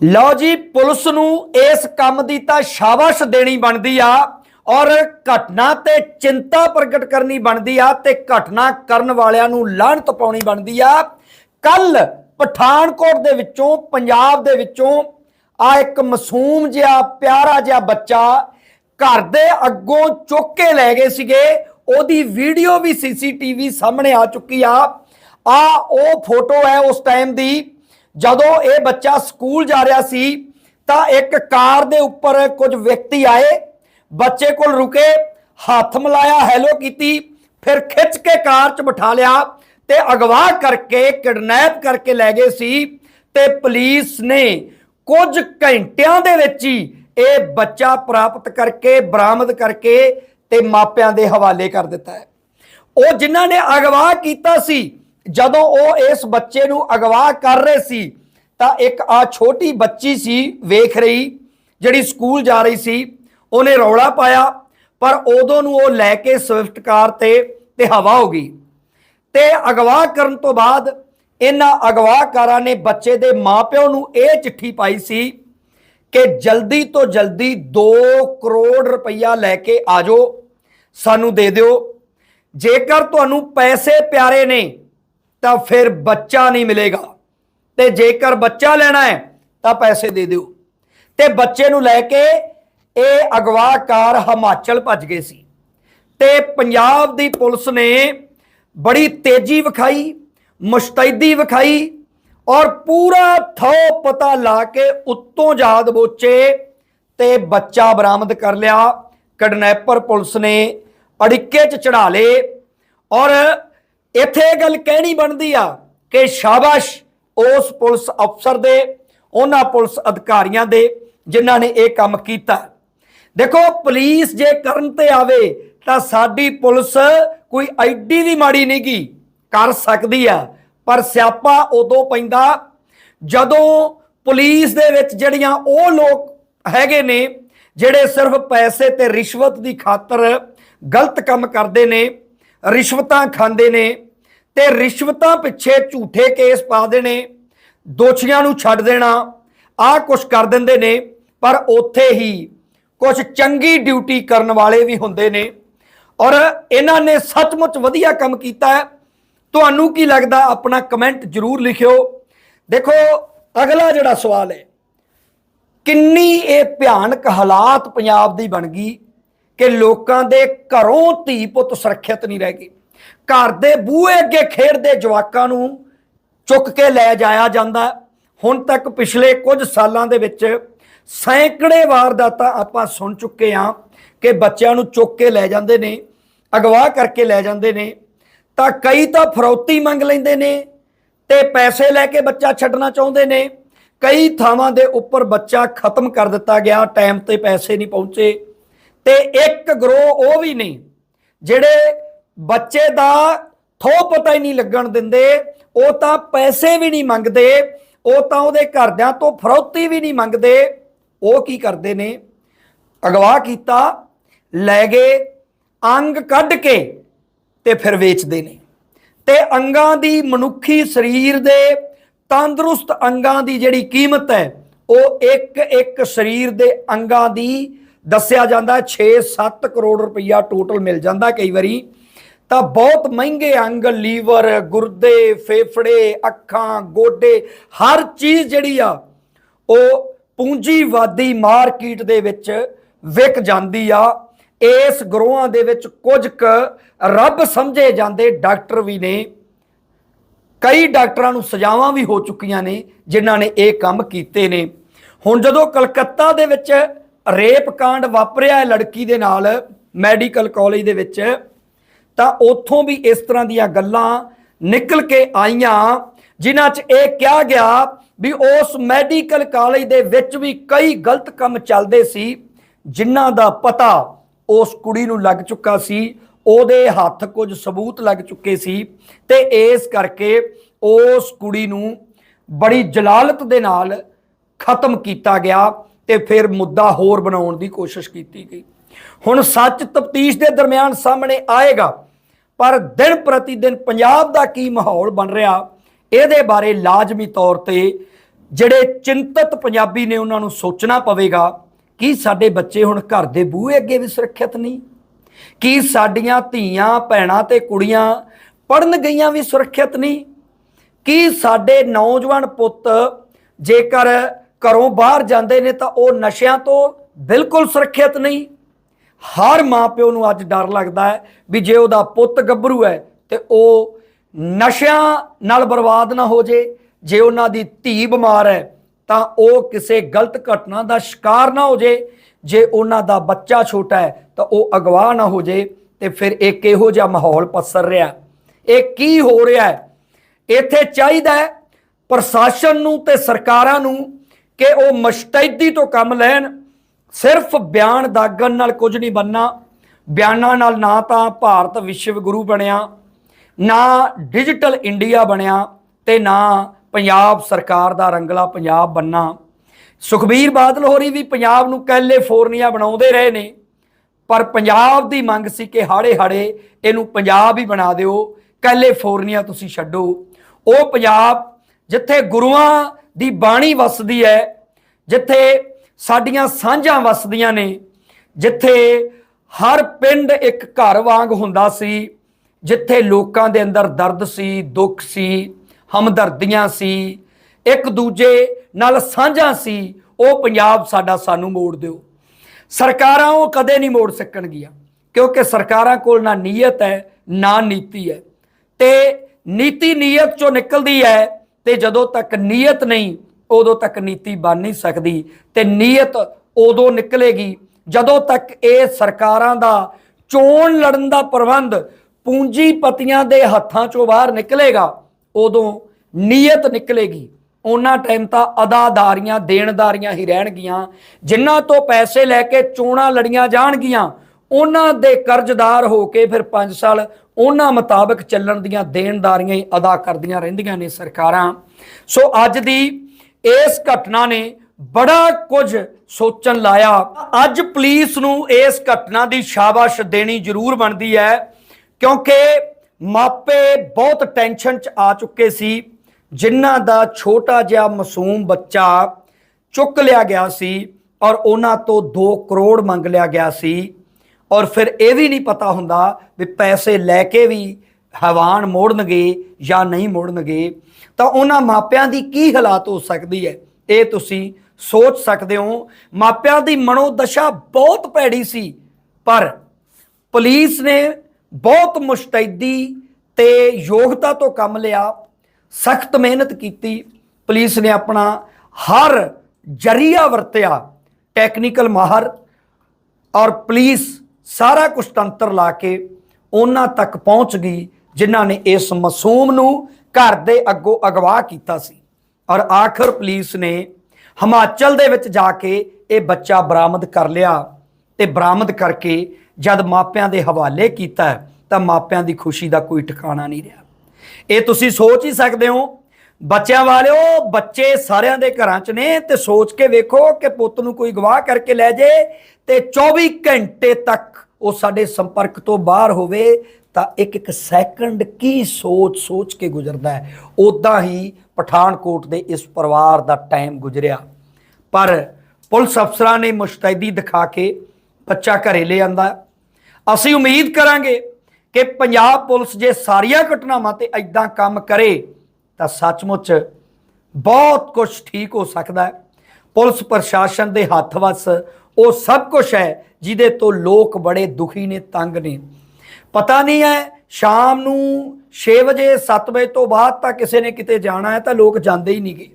ਲਓ ਜੀ, ਪੁਲਿਸ ਨੂੰ ਇਸ ਕੰਮ ਦੀ ਤਾਂ ਸ਼ਾਬਾਸ਼ ਦੇਣੀ ਬਣਦੀ ਆ ਔਰ ਘਟਨਾ ਤੇ ਚਿੰਤਾ ਪ੍ਰਗਟ ਕਰਨੀ ਬਣਦੀ ਆ ਤੇ ਘਟਨਾ ਕਰਨ ਵਾਲਿਆਂ ਨੂੰ ਲਾਹਨਤ ਪਾਉਣੀ ਬਣਦੀ ਆ। ਕੱਲ ਪਠਾਨਕੋਟ ਦੇ ਵਿੱਚੋਂ, ਪੰਜਾਬ ਦੇ ਵਿੱਚੋਂ ਆ ਇੱਕ ਮਾਸੂਮ ਜਿਹਾ, ਪਿਆਰਾ ਜਿਹਾ ਬੱਚਾ ਘਰ ਦੇ ਅੱਗੋਂ ਚੁੱਕ ਕੇ ਲੈ ਗਏ ਸੀਗੇ। ਉਹਦੀ ਵੀਡੀਓ ਵੀ ਸੀਸੀਟੀਵੀ ਸਾਹਮਣੇ ਆ ਚੁੱਕੀ ਆ। ਆ, ਉਹ ਫੋਟੋ ਹੈ ਉਸ ਟਾਈਮ ਦੀ ਜਦੋਂ ਇਹ ਬੱਚਾ ਸਕੂਲ ਜਾ ਰਿਹਾ ਸੀ, ਤਾਂ ਇੱਕ ਕਾਰ ਦੇ ਉੱਪਰ ਕੁਝ ਵਿਅਕਤੀ ਆਏ, ਬੱਚੇ ਕੋਲ ਰੁਕੇ, ਹੱਥ ਮਿਲਾਇਆ, ਹੈਲੋ ਕੀਤੀ, ਫਿਰ ਖਿੱਚ ਕੇ ਕਾਰ 'ਚ ਬਿਠਾ ਲਿਆ ਤੇ ਅਗਵਾ ਕਰਕੇ, ਕਿਡਨੈਪ ਕਰਕੇ ਲੈ ਗਏ ਸੀ ਤੇ ਪੁਲਿਸ ਨੇ ਕੁਝ ਘੰਟਿਆਂ ਦੇ ਵਿੱਚ ਹੀ ਇਹ ਬੱਚਾ ਪ੍ਰਾਪਤ ਕਰਕੇ, ਬਰਾਮਦ ਕਰਕੇ ਤੇ ਮਾਪਿਆਂ ਦੇ ਹਵਾਲੇ ਕਰ ਦਿੱਤਾ ਹੈ। ਉਹ ਜਿਨ੍ਹਾਂ ਨੇ ਅਗਵਾ ਕੀਤਾ ਸੀ ਜਦੋਂ ਉਹ ਇਸ ਬੱਚੇ ਨੂੰ ਅਗਵਾ ਕਰ ਰਹੇ ਸੀ, ਤਾਂ ਇੱਕ ਆ ਛੋਟੀ ਬੱਚੀ ਸੀ ਵੇਖ ਰਹੀ, ਜਿਹੜੀ ਸਕੂਲ ਜਾ ਰਹੀ ਸੀ। ਉਹਨੇ ਰੌਲਾ ਪਾਇਆ, ਪਰ ਉਦੋਂ ਨੂੰ ਉਹ ਲੈ ਕੇ ਸਵਿਫਟ ਕਾਰ ਤੇ ਤੇ ਹਵਾ ਹੋ ਗਈ। ਤੇ ਅਗਵਾ ਕਰਨ ਤੋਂ ਬਾਅਦ ਇਹਨਾਂ ਅਗਵਾਕਾਰਾਂ ਨੇ ਬੱਚੇ ਦੇ ਮਾਪਿਓ ਨੂੰ ਇਹ ਚਿੱਠੀ ਪਾਈ ਸੀ ਕਿ ਜਲਦੀ ਤੋਂ ਜਲਦੀ 2 ਕਰੋੜ ਰੁਪਈਆ ਲੈ ਕੇ ਆਜੋ ਸਾਨੂੰ ਦੇ ਦਿਓ। ਜੇਕਰ ਤੁਹਾਨੂੰ ਪੈਸੇ ਪਿਆਰੇ ਨੇ ਤਾਂ ਫਿਰ ਬੱਚਾ ਨਹੀਂ ਮਿਲੇਗਾ। ਤੇ ਜੇਕਰ ਬੱਚਾ ਲੈਣਾ ਹੈ, ਤਾਂ ਪੈਸੇ ਦੇ ਦਿਓ। ਤੇ ਬੱਚੇ ਨੂੰ ਲੈ ਕੇ ਇਹ ਅਗਵਾਕਾਰ ਹਿਮਾਚਲ ਭੱਜ ਗਏ ਸੀ। ਤੇ ਪੰਜਾਬ ਦੀ ਪੁਲਿਸ ਨੇ ਬੜੀ ਤੇਜ਼ੀ ਵਿਖਾਈ, ਮੁਸ਼ਤੈਦੀ ਵਿਖਾਈ ਔਰ ਪੂਰਾ ਥੋ ਪਤਾ ਲਾ ਕੇ ਉੱਤੋਂ ਜਾਦ ਬੋਚੇ ਤੇ ਬੱਚਾ ਬਰਾਮਦ ਕਰ ਲਿਆ। ਕਡਨੈਪਰ ਪੁਲਿਸ ਨੇ ਅੜਿੱਕੇ 'ਚ ਚੜਾ ਲਏ ਔਰ ਇੱਥੇ ਇਹ ਗੱਲ ਕਹਿਣੀ ਬਣਦੀ ਆ ਕਿ ਸ਼ਾਬਾਸ਼ ਉਸ ਪੁਲਿਸ ਅਫਸਰ ਦੇ, ਉਹਨਾਂ ਪੁਲਿਸ ਅਧਿਕਾਰੀਆਂ ਦੇ, ਜਿਨ੍ਹਾਂ ਨੇ ਇਹ ਕੰਮ ਕੀਤਾ। ਦੇਖੋ, ਪੁਲਿਸ ਜੇ ਕਰਨ ਤੇ ਆਵੇ, ਤਾਂ ਸਾਡੀ ਪੁਲਿਸ ਕੋਈ ਐਡੀ ਵੀ ਮਾੜੀ ਨਹੀਂ ਗੀ, ਕਰ ਸਕਦੀ ਆ, ਪਰ ਸਿਆਪਾ ਉਦੋਂ ਪੈਂਦਾ ਜਦੋਂ ਪੁਲਿਸ ਦੇ ਵਿੱਚ ਜਿਹੜੀਆਂ ਉਹ ਲੋਕ ਹੈਗੇ ਨੇ, ਜਿਹੜੇ ਸਿਰਫ ਪੈਸੇ ਤੇ ਰਿਸ਼ਵਤ ਦੀ ਖਾਤਰ ਗਲਤ ਕੰਮ ਕਰਦੇ ਨੇ ਰਿਸ਼ਵਤਾਂ ਖਾਂਦੇ ਨੇ ਤੇ ਰਿਸ਼ਵਤਾਂ ਪਿੱਛੇ ਝੂਠੇ ਕੇਸ ਪਾ ਦੇਣੇ ਦੋਸ਼ੀਆਂ ਨੂੰ ਛੱਡ ਦੇਣਾ, ਆਹ ਕੁਛ ਕਰ ਦਿੰਦੇ ਨੇ, ਪਰ ਉੱਥੇ ਹੀ ਕੁਝ ਚੰਗੀ ਡਿਊਟੀ ਕਰਨ ਵਾਲੇ ਵੀ ਹੁੰਦੇ ਨੇ। ਔਰ ਇਹਨਾਂ ਨੇ ਸੱਚਮੁੱਚ ਵਧੀਆ ਕੰਮ ਕੀਤਾ ਹੈ। ਤੁਹਾਨੂੰ ਕੀ ਲੱਗਦਾ, ਆਪਣਾ ਕਮੈਂਟ ਜਰੂਰ ਲਿਖਿਓ। ਦੇਖੋ, ਅਗਲਾ ਜਿਹੜਾ ਸਵਾਲ ਹੈ, ਕਿੰਨੀ ਇਹ ਭਿਆਨਕ ਹਾਲਾਤ ਪੰਜਾਬ ਦੀ ਬਣ ਗਈ ਕਿ ਲੋਕਾਂ ਦੇ ਘਰੋਂ ਧੀ ਪੁੱਤ ਸੁਰੱਖਿਅਤ ਨਹੀਂ ਰਹਿ ਗਏ। ਘਰ ਦੇ ਬੂਹੇ ਅੱਗੇ ਖੇਡਦੇ ਜਵਾਕਾਂ ਨੂੰ ਚੁੱਕ ਕੇ ਲੈ ਜਾਇਆ ਜਾਂਦਾ। ਹੁਣ ਤੱਕ ਪਿਛਲੇ ਕੁਝ ਸਾਲਾਂ ਦੇ ਵਿੱਚ ਸੈਂਕੜੇ ਵਾਰਦਾਤਾਂ ਆਪਾਂ ਸੁਣ ਚੁੱਕੇ ਹਾਂ ਕਿ ਬੱਚਿਆਂ ਨੂੰ ਚੁੱਕ ਕੇ ਲੈ ਜਾਂਦੇ ਨੇ ਅਗਵਾ ਕਰਕੇ ਲੈ ਜਾਂਦੇ ਨੇ। ਤਾਂ ਕਈ ਤਾਂ ਫਰੌਤੀ ਮੰਗ ਲੈਂਦੇ ਨੇ ਤੇ ਪੈਸੇ ਲੈ ਕੇ ਬੱਚਾ ਛੱਡਣਾ ਚਾਹੁੰਦੇ ਨੇ। ਕਈ ਥਾਵਾਂ ਦੇ ਉੱਪਰ ਬੱਚਾ ਖਤਮ ਕਰ ਦਿੱਤਾ ਗਿਆ, ਟਾਈਮ ਤੇ ਪੈਸੇ ਨਹੀਂ ਪਹੁੰਚੇ। ਤੇ ਇੱਕ ਗਰੋਹ ਉਹ ਵੀ ਨਹੀਂ, ਜਿਹੜੇ ਬੱਚੇ ਦਾ ਥੋ ਪਤਾ ਹੀ ਨਹੀਂ ਲੱਗਣ ਦਿੰਦੇ, ਉਹ ਤਾਂ ਪੈਸੇ ਵੀ ਨਹੀਂ ਮੰਗਦੇ, ਉਹ ਤਾਂ ਉਹਦੇ ਘਰਦਿਆਂ ਤੋਂ ਫਰੌਤੀ ਵੀ ਨਹੀਂ ਮੰਗਦੇ, ਉਹ ਕੀ ਕਰਦੇ ਨੇ? ਅਗਵਾ ਕੀਤਾ, ਲੈ ਗਏ, ਅੰਗ ਕੱਢ ਕੇ ਤੇ ਫਿਰ ਵੇਚਦੇ ਨੇ। ਤੇ ਅੰਗਾਂ ਦੀ ਮਨੁੱਖੀ ਸਰੀਰ ਦੇ ਤੰਦਰੁਸਤ ਅੰਗਾਂ ਦੀ ਜਿਹੜੀ ਕੀਮਤ ਹੈ, ਉਹ ਇੱਕ ਇੱਕ ਸਰੀਰ ਦੇ ਅੰਗਾਂ ਦੀ ਦੱਸਿਆ ਜਾਂਦਾ 6-7 ਕਰੋੜ ਰੁਪਈਆ ਟੋਟਲ ਮਿਲ ਜਾਂਦਾ ਕਈ ਵਾਰੀ। ਤਾਂ ਬਹੁਤ ਮਹਿੰਗੇ ਅੰਗ, ਲੀਵਰ, ਗੁਰਦੇ, ਫੇਫੜੇ, ਅੱਖਾਂ, ਗੋਡੇ, ਹਰ ਚੀਜ਼ ਜਿਹੜੀ ਆ, ਉਹ ਪੂੰਜੀਵਾਦੀ ਮਾਰਕੀਟ ਦੇ ਵਿੱਚ ਵਿਕ ਜਾਂਦੀ ਆ। ਇਸ ਗਰੋਹਾਂ ਦੇ ਵਿੱਚ ਕੁਝ ਕੁ ਰੱਬ ਸਮਝੇ ਜਾਂਦੇ ਡਾਕਟਰ ਵੀ ਨੇ। ਕਈ ਡਾਕਟਰਾਂ ਨੂੰ ਸਜ਼ਾਵਾਂ ਵੀ ਹੋ ਚੁੱਕੀਆਂ ਨੇ, ਜਿਨ੍ਹਾਂ ਨੇ ਇਹ ਕੰਮ ਕੀਤੇ ਨੇ। ਹੁਣ ਜਦੋਂ ਕਲਕੱਤਾ ਦੇ ਵਿੱਚ ਰੇਪ ਕਾਂਡ ਵਾਪਰਿਆ ਹੈ ਲੜਕੀ ਦੇ ਨਾਲ ਮੈਡੀਕਲ ਕਾਲਜ ਦੇ ਵਿੱਚ, ਤਾਂ ਉੱਥੋਂ ਵੀ ਇਸ ਤਰ੍ਹਾਂ ਦੀਆਂ ਗੱਲਾਂ ਨਿਕਲ ਕੇ ਆਈਆਂ, ਜਿਨ੍ਹਾਂ 'ਚ ਇਹ ਕਿਹਾ ਗਿਆ ਵੀ ਉਸ ਮੈਡੀਕਲ ਕਾਲਜ ਦੇ ਵਿੱਚ ਵੀ ਕਈ ਗਲਤ ਕੰਮ ਚੱਲਦੇ ਸੀ, ਜਿਨ੍ਹਾਂ ਦਾ ਪਤਾ ਉਸ ਕੁੜੀ ਨੂੰ ਲੱਗ ਚੁੱਕਾ ਸੀ, ਉਹਦੇ ਹੱਥ ਕੁਝ ਸਬੂਤ ਲੱਗ ਚੁੱਕੇ ਸੀ, ਤੇ ਇਸ ਕਰਕੇ ਉਸ ਕੁੜੀ ਨੂੰ ਬੜੀ ਜਲਾਲਤ ਦੇ ਨਾਲ ਖਤਮ ਕੀਤਾ ਗਿਆ। ਤੇ ਫਿਰ ਮੁੱਦਾ ਹੋਰ ਬਣਾਉਣ ਦੀ ਕੋਸ਼ਿਸ਼ ਕੀਤੀ ਗਈ। ਹੁਣ ਸੱਚ ਤਫਤੀਸ਼ ਦੇ ਦਰਮਿਆਨ ਸਾਹਮਣੇ ਆਏਗਾ, ਪਰ ਦਿਨ ਪ੍ਰਤੀ ਦਿਨ ਪੰਜਾਬ ਦਾ ਕੀ ਮਾਹੌਲ ਬਣ ਰਿਹਾ, ਇਹਦੇ ਬਾਰੇ ਲਾਜ਼ਮੀ ਤੌਰ ਤੇ ਜਿਹੜੇ ਚਿੰਤਤ ਪੰਜਾਬੀ ਨੇ ਉਹਨਾਂ ਨੂੰ ਸੋਚਣਾ ਪਵੇਗਾ, ਕਿ ਸਾਡੇ ਬੱਚੇ ਹੁਣ ਘਰ ਦੇ ਬੂਹੇ ਅੱਗੇ ਵੀ ਸੁਰੱਖਿਅਤ ਨਹੀਂ? ਕੀ ਸਾਡੀਆਂ ਧੀਆਂ, ਭੈਣਾਂ ਤੇ ਕੁੜੀਆਂ ਪੜਨ ਗਈਆਂ ਵੀ ਸੁਰੱਖਿਅਤ ਨਹੀਂ? ਕੀ ਸਾਡੇ ਨੌਜਵਾਨ ਪੁੱਤ ਜੇਕਰ ਘਰੋਂ ਬਾਹਰ ਜਾਂਦੇ ਨੇ ਤਾਂ ਉਹ ਨਸ਼ਿਆਂ ਤੋਂ ਬਿਲਕੁਲ ਸੁਰੱਖਿਅਤ ਨਹੀਂ। ਹਰ ਮਾਪਿਓ ਨੂੰ ਅੱਜ ਡਰ ਲੱਗਦਾ ਹੈ ਵੀ ਜੇ ਉਹਦਾ ਪੁੱਤ ਗੱਭਰੂ ਹੈ ਤੇ ਉਹ ਨਸ਼ਿਆਂ ਨਾਲ ਬਰਬਾਦ ਨਾ ਹੋ ਜੇ। ਜੇ ਉਹਨਾਂ ਦੀ ਧੀ ਬਿਮਾਰ ਹੈ ਤਾਂ ਉਹ ਕਿਸੇ ਗਲਤ ਘਟਨਾ ਦਾ ਸ਼ਿਕਾਰ ਨਾ ਹੋ ਜੇ। ਜੇ ਉਹਨਾਂ ਦਾ ਬੱਚਾ ਛੋਟਾ ਹੈ ਤਾਂ ਉਹ ਅਗਵਾ ਨਾ ਹੋ ਜੇ ਤੇ ਫਿਰ ਇਹ ਕਿਹੋ ਜਿਹਾ ਮਾਹੌਲ ਪਸਰ ਰਿਹਾ ਇਹ ਕੀ ਹੋ ਰਿਹਾ ਹੈ? ਇੱਥੇ ਚਾਹੀਦਾ ਹੈ ਪ੍ਰਸ਼ਾਸਨ ਨੂੰ ਤੇ ਸਰਕਾਰਾਂ ਨੂੰ ਕਿ ਉਹ ਮੁਸ਼ਤੈਦੀ ਤੋਂ ਕੰਮ ਲੈਣ, ਸਿਰਫ ਬਿਆਨ ਦਾਗਣ ਨਾਲ ਕੁਝ ਨਹੀਂ ਬੰਨਾ ਬਿਆਨਾਂ ਨਾਲ ਨਾ ਤਾਂ ਭਾਰਤ ਵਿਸ਼ਵ ਗੁਰੂ ਬਣਿਆ, ਨਾ ਡਿਜੀਟਲ ਇੰਡੀਆ ਬਣਿਆ ਤੇ ਨਾ ਪੰਜਾਬ ਸਰਕਾਰ ਦਾ ਰੰਗਲਾ ਪੰਜਾਬ ਬੰਨਾ ਸੁਖਬੀਰ ਬਾਦਲ ਹੋਰੀ ਵੀ ਪੰਜਾਬ ਨੂੰ ਕੈਲੀਫੋਰਨੀਆ ਬਣਾਉਂਦੇ ਰਹੇ ਨੇ, ਪਰ ਪੰਜਾਬ ਦੀ ਮੰਗ ਸੀ ਕਿ ਹਾੜੇ ਹਾੜੇ ਇਹਨੂੰ ਪੰਜਾਬ ਹੀ ਬਣਾ ਦਿਓ, ਕੈਲੀਫੋਰਨੀਆ ਤੁਸੀਂ ਛੱਡੋ। ਉਹ ਪੰਜਾਬ ਜਿੱਥੇ ਗੁਰੂਆਂ ਦੀ ਬਾਣੀ ਵਸਦੀ ਹੈ, ਜਿੱਥੇ ਸਾਡੀਆਂ ਸਾਂਝਾਂ ਵਸਦੀਆਂ ਨੇ, ਜਿੱਥੇ ਹਰ ਪਿੰਡ ਇੱਕ ਘਰ ਵਾਂਗ ਹੁੰਦਾ ਸੀ, ਜਿੱਥੇ ਲੋਕਾਂ ਦੇ ਅੰਦਰ ਦਰਦ ਸੀ, ਦੁੱਖ ਸੀ, ਹਮਦਰਦੀਆਂ ਸੀ, ਇੱਕ ਦੂਜੇ ਨਾਲ ਸਾਂਝਾਂ ਸੀ, ਉਹ ਪੰਜਾਬ ਸਾਡਾ ਸਾਨੂੰ ਮੋੜ ਦਿਓ। ਸਰਕਾਰਾਂ ਉਹ ਕਦੇ ਨਹੀਂ ਮੋੜ ਸਕਣਗੀਆਂ, ਕਿਉਂਕਿ ਸਰਕਾਰਾਂ ਕੋਲ ਨਾ ਨੀਅਤ ਹੈ, ਨਾ ਨੀਤੀ ਹੈ। ਤੇ ਨੀਤੀ ਨੀਅਤ ਚੋਂ ਨਿਕਲਦੀ ਹੈ ਤੇ ਜਦੋਂ ਤੱਕ ਨੀਅਤ ਨਹੀਂ, ਉਦੋਂ ਤੱਕ ਨੀਤੀ ਬਣ ਨਹੀਂ ਸਕਦੀ ਤੇ ਨੀਅਤ ਉਦੋਂ ਨਿਕਲੇਗੀ ਜਦੋਂ ਤੱਕ ਇਹ ਸਰਕਾਰਾਂ ਦਾ ਚੋਣ ਲੜਨ ਦਾ ਪ੍ਰਬੰਧ ਪੂੰਜੀਪਤੀਆਂ ਦੇ ਹੱਥਾਂ ਚੋਂ ਬਾਹਰ ਨਿਕਲੇਗਾ, ਉਦੋਂ ਨੀਅਤ ਨਿਕਲੇਗੀ। ਉਹਨਾਂ ਟਾਈਮ ਤਾਂ ਅਦਾਦਾਰੀਆਂ, ਦੇਣਦਾਰੀਆਂ ਹੀ ਰਹਿਣਗੀਆਂ। ਜਿਨ੍ਹਾਂ ਤੋਂ ਪੈਸੇ ਲੈ ਕੇ ਚੋਣਾਂ ਲੜੀਆਂ ਜਾਣਗੀਆਂ, ਉਹਨਾਂ ਦੇ ਕਰਜ਼ਦਾਰ ਹੋ ਕੇ ਫਿਰ 5 ਸਾਲ ਉਹਨਾਂ ਮੁਤਾਬਕ ਚੱਲਣ ਦੀਆਂ ਦੇਣਦਾਰੀਆਂ ਹੀ ਅਦਾ ਕਰਦੀਆਂ ਰਹਿੰਦੀਆਂ ਨੇ ਸਰਕਾਰਾਂ। ਸੋ ਅੱਜ ਦੀ ਇਸ ਘਟਨਾ ਨੇ ਬੜਾ ਕੁਝ ਸੋਚਣ ਲਾਇਆ। ਅੱਜ ਪੁਲਿਸ ਨੂੰ ਇਸ ਘਟਨਾ ਦੀ ਸ਼ਾਬਾਸ਼ ਦੇਣੀ ਜ਼ਰੂਰ ਬਣਦੀ ਹੈ, ਕਿਉਂਕਿ ਮਾਪੇ ਬਹੁਤ ਟੈਨਸ਼ਨ 'ਚ ਆ ਚੁੱਕੇ ਸੀ। ਜਿਨ੍ਹਾਂ ਦਾ ਛੋਟਾ ਜਿਹਾ ਮਾਸੂਮ ਬੱਚਾ ਚੁੱਕ ਲਿਆ ਗਿਆ ਸੀ ਔਰ ਉਹਨਾਂ ਤੋਂ 2 ਕਰੋੜ ਮੰਗ ਲਿਆ ਗਿਆ ਸੀ। ਔਰ ਫਿਰ ਇਹ ਵੀ ਨਹੀਂ ਪਤਾ ਹੁੰਦਾ ਵੀ ਪੈਸੇ ਲੈ ਕੇ ਵੀ ਹੈਵਾਨ ਮੋੜਨਗੇ ਜਾਂ ਨਹੀਂ ਮੋੜਨਗੇ, ਤਾਂ ਉਹਨਾਂ ਮਾਪਿਆਂ ਦੀ ਕੀ ਹਾਲਾਤ ਹੋ ਸਕਦੀ ਹੈ? ਇਹ ਤੁਸੀਂ ਸੋਚ ਸਕਦੇ ਹੋ। ਮਾਪਿਆਂ ਦੀ ਮਨੋਦਸ਼ਾ ਬਹੁਤ ਭੈੜੀ ਸੀ, ਪਰ ਪੁਲਿਸ ਨੇ ਬਹੁਤ ਮੁਸ਼ਤੈਦੀ ਤੇ ਯੋਗਤਾ ਤੋਂ ਕੰਮ ਲਿਆ, ਸਖਤ ਮਿਹਨਤ ਕੀਤੀ। ਪੁਲਿਸ ਨੇ ਆਪਣਾ ਹਰ ਜਰੀਆ ਵਰਤਿਆ ਟੈਕਨੀਕਲ ਮਾਹਰ, ਔਰ ਪੁਲਿਸ ਸਾਰਾ ਕੁਝ ਤੰਤਰ ਲਾ ਕੇ ਉਹਨਾਂ ਤੱਕ ਪਹੁੰਚ ਗਈ, ਜਿਨ੍ਹਾਂ ਨੇ ਇਸ ਮਾਸੂਮ ਨੂੰ ਘਰ ਦੇ ਅੱਗੋਂ ਅਗਵਾ ਕੀਤਾ ਸੀ। ਔਰ ਆਖਰ ਪੁਲਿਸ ਨੇ ਹਿਮਾਚਲ ਦੇ ਵਿੱਚ ਜਾ ਕੇ ਇਹ ਬੱਚਾ ਬਰਾਮਦ ਕਰ ਲਿਆ ਤੇ ਬਰਾਮਦ ਕਰਕੇ ਜਦ ਮਾਪਿਆਂ ਦੇ ਹਵਾਲੇ ਕੀਤਾ, ਤਾਂ ਮਾਪਿਆਂ ਦੀ ਖੁਸ਼ੀ ਦਾ ਕੋਈ ਠਿਕਾਣਾ ਨਹੀਂ ਰਿਹਾ। ਇਹ ਤੁਸੀਂ ਸੋਚ ਹੀ ਸਕਦੇ ਹੋ ਬੱਚਿਆਂ ਵਾਲਿਓ, ਬੱਚੇ ਸਾਰਿਆਂ ਦੇ ਘਰਾਂ 'ਚ ਨੇ ਤੇ ਸੋਚ ਕੇ ਵੇਖੋ ਕਿ ਪੁੱਤ ਨੂੰ ਕੋਈ ਗਵਾਹ ਕਰਕੇ ਲੈ ਜੇ ਤੇ 24 ਘੰਟੇ ਤੱਕ ਉਹ ਸਾਡੇ ਸੰਪਰਕ ਤੋਂ ਬਾਹਰ ਹੋਵੇ, ਤਾਂ ਇੱਕ ਇੱਕ ਸੈਕਿੰਡ ਕੀ ਸੋਚ ਸੋਚ ਕੇ ਗੁਜ਼ਰਦਾ ਹੈ। ਉਦਾਂ ਹੀ ਪਠਾਨਕੋਟ ਦੇ ਇਸ ਪਰਿਵਾਰ ਦਾ ਟਾਈਮ ਗੁਜ਼ਰਿਆ। ਪਰ ਪੁਲਿਸ ਅਫਸਰਾਂ ਨੇ ਮੁਸ਼ਤੈਦੀ ਦਿਖਾ ਕੇ ਬੱਚਾ ਘਰੇ ਲੈ ਆਂਦਾ। ਅਸੀਂ ਉਮੀਦ ਕਰਾਂਗੇ ਕਿ ਪੰਜਾਬ ਪੁਲਿਸ ਜੇ ਸਾਰੀਆਂ ਘਟਨਾਵਾਂ ਤੇ ਐਦਾਂ ਕੰਮ ਕਰੇ ਤਾਂ ਸੱਚਮੁੱਚ ਬਹੁਤ ਕੁਝ ਠੀਕ ਹੋ ਸਕਦਾ ਹੈ। ਪੁਲਿਸ ਪ੍ਰਸ਼ਾਸਨ ਦੇ ਹੱਥ ਵੱਸ ਉਹ ਸਭ ਕੁਝ ਹੈ ਜਿਹਦੇ ਤੋਂ ਲੋਕ ਬੜੇ ਦੁਖੀ ਨੇ, ਤੰਗ ਨੇ। ਪਤਾ ਨਹੀਂ ਹੈ ਸ਼ਾਮ ਨੂੰ 6 ਵਜੇ 7 ਵਜੇ ਤੋਂ ਬਾਅਦ ਤਾਂ ਕਿਸੇ ਨੇ ਕਿਤੇ ਜਾਣਾ ਹੈ ਤਾਂ ਲੋਕ ਜਾਂਦੇ ਹੀ ਨਹੀਂਗੇ।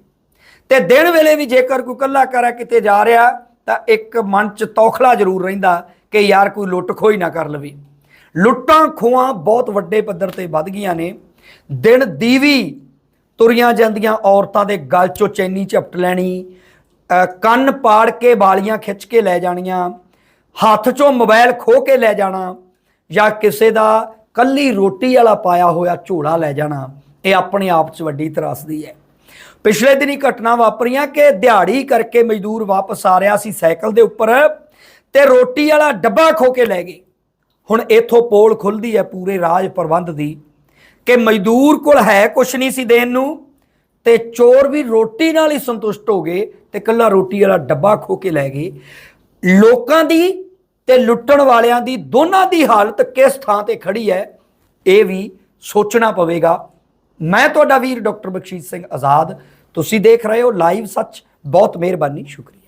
ਤੇ ਦਿਨ ਵੇਲੇ ਵੀ ਜੇਕਰ ਕੋਈ ਕੱਲਾ ਕਰਾ ਕਿਤੇ ਜਾ ਰਿਹਾ ਤਾਂ ਇੱਕ ਮਨ ਚ ਤੌਖਲਾ ਜ਼ਰੂਰ ਰਹਿੰਦਾ ਕਿ ਯਾਰ ਕੋਈ ਲੁੱਟ ਖੋਈ ਨਾ ਕਰ ਲਵੇ। ਲੁੱਟਾਂ ਖੋਹਾਂ ਬਹੁਤ ਵੱਡੇ ਪੱਧਰ ਤੇ ਵੱਧ ਗਈਆਂ ਨੇ। ਦਿਨ ਦੀਵੀ ਤੁਰੀਆਂ ਜਾਂਦੀਆਂ ਔਰਤਾਂ ਦੇ ਗਲ ਚੋਂ ਚੈਨੀ ਝਪਟ ਲੈਣੀ ਕੰਨ ਪਾੜ ਕੇ ਵਾਲੀਆਂ ਖਿੱਚ ਕੇ ਲੈ ਜਾਣੀਆਂ, ਹੱਥ ਚੋਂ ਮੋਬਾਈਲ ਖੋ ਕੇ ਲੈ ਜਾਣਾ ਜਾਂ ਕਿਸੇ ਦਾ ਕੱਲੀ ਰੋਟੀ ਵਾਲਾ ਪਾਇਆ ਹੋਇਆ ਝੋਲਾ ਲੈ ਜਾਣਾ, ਇਹ ਆਪਣੇ ਆਪ 'ਚ ਵੱਡੀ ਤਰਾਸਦੀ ਹੈ। ਪਿਛਲੇ ਦਿਨੀ ਘਟਨਾ ਵਾਪਰੀਆਂ ਕਿ ਦਿਹਾੜੀ ਕਰਕੇ ਮਜ਼ਦੂਰ ਵਾਪਸ ਆ ਰਿਹਾ ਸੀ ਸਾਈਕਲ ਦੇ ਉੱਪਰ ਤੇ ਰੋਟੀ ਵਾਲਾ ਡੱਬਾ ਖੋ ਕੇ ਲੈ ਗਏ। ਹੁਣ ਇਥੋਂ ਪੋਲ ਖੁੱਲਦੀ ਹੈ ਪੂਰੇ ਰਾਜ ਪ੍ਰਬੰਧ ਦੀ। ਕਿ ਮਜ਼ਦੂਰ ਕੋਲ ਹੈ ਕੁਛ ਨਹੀਂ ਸੀ ਦੇਣ ਨੂੰ, ਤੇ ਚੋਰ ਵੀ ਰੋਟੀ ਨਾਲ ਹੀ ਸੰਤੁਸ਼ਟ ਹੋ ਗਏ ਤੇ ਕੱਲਾ ਰੋਟੀ ਵਾਲਾ ਡੱਬਾ ਖੋ ਕੇ ਲੈ ਗਏ। ਲੋਕਾਂ ਦੀ ਤੇ ਲੁੱਟਣ ਵਾਲਿਆਂ ਦੀ ਦੋਨਾਂ ਦੀ ਹਾਲਤ ਕਿਸ ਥਾਂ ਤੇ ਖੜੀ ਹੈ, ਇਹ ਵੀ ਸੋਚਣਾ ਪਵੇਗਾ। ਮੈਂ ਤੁਹਾਡਾ ਵੀਰ ਡਾਕਟਰ ਬਖਸ਼ੀਸ਼ ਸਿੰਘ ਆਜ਼ਾਦ। ਤੁਸੀਂ ਦੇਖ ਰਹੇ ਹੋ ਲਾਈਵ ਸੱਚ। ਬਹੁਤ ਮਿਹਰਬਾਨੀ, ਸ਼ੁਕਰੀਆ।